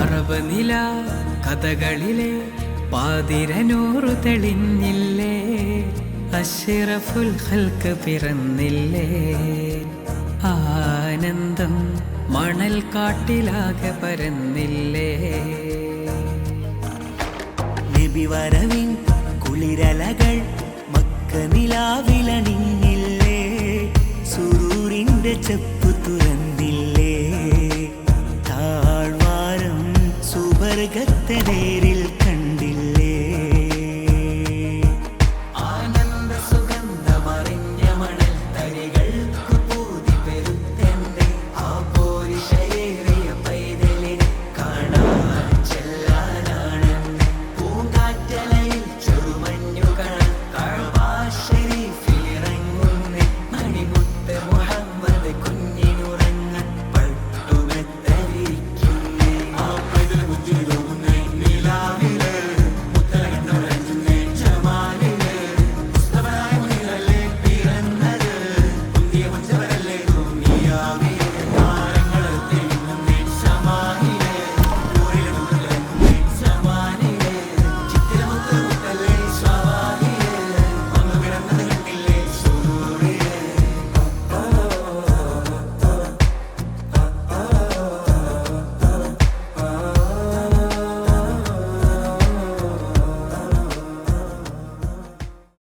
നവനില കഥകളിലെ പാതിരനൂറു തെളിഞ്ഞില്ലേ? അഷിറഫുൽ ഹൽക്ക് പിറന്നില്ലേ? ആനന്ദം മണൽ കാട്ടിലാകെ പരന്നില്ലേ? നബി വരവിൻ കുളിരലകൾ മക്ക നിലാവിലണിഞ്ഞില്ലേ സുരൂരിന്റെ ചെപ്പ് തുറന്നില്ലേ ജഗത്തിനേരെ